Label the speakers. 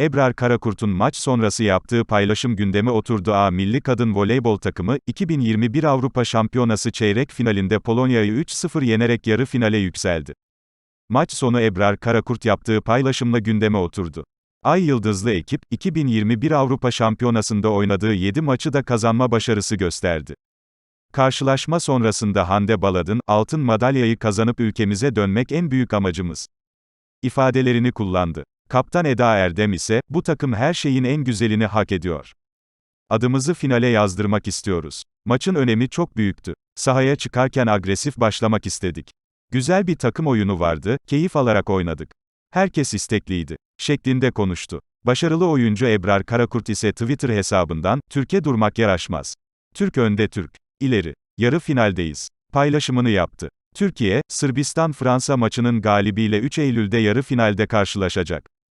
Speaker 1: Ebrar Karakurt'un maç sonrası yaptığı paylaşım gündeme oturdu. A milli kadın voleybol takımı, 2021 Avrupa Şampiyonası çeyrek finalinde Polonya'yı 3-0 yenerek yarı finale yükseldi. Maç sonu Ebrar Karakurt yaptığı paylaşımla gündeme oturdu. Ay Yıldızlı ekip, 2021 Avrupa Şampiyonası'nda oynadığı 7 maçı da kazanma başarısı gösterdi. Karşılaşma sonrasında Hande Baladın, altın madalyayı kazanıp ülkemize dönmek en büyük amacımız ifadelerini kullandı. Kaptan Eda Erdem ise, bu takım her şeyin en güzelini hak ediyor. Adımızı finale yazdırmak istiyoruz. Maçın önemi çok büyüktü. Sahaya çıkarken agresif başlamak istedik. Güzel bir takım oyunu vardı, keyif alarak oynadık. Herkes istekliydi. Şeklinde konuştu. Başarılı oyuncu Ebrar Karakurt ise Twitter hesabından, Türkiye durmak yaraşmaz. Türk önde Türk. İleri. Yarı finaldeyiz. Paylaşımını yaptı. Türkiye, Sırbistan-Fransa maçının galibiyle 3 Eylül'de yarı finalde karşılaşacak.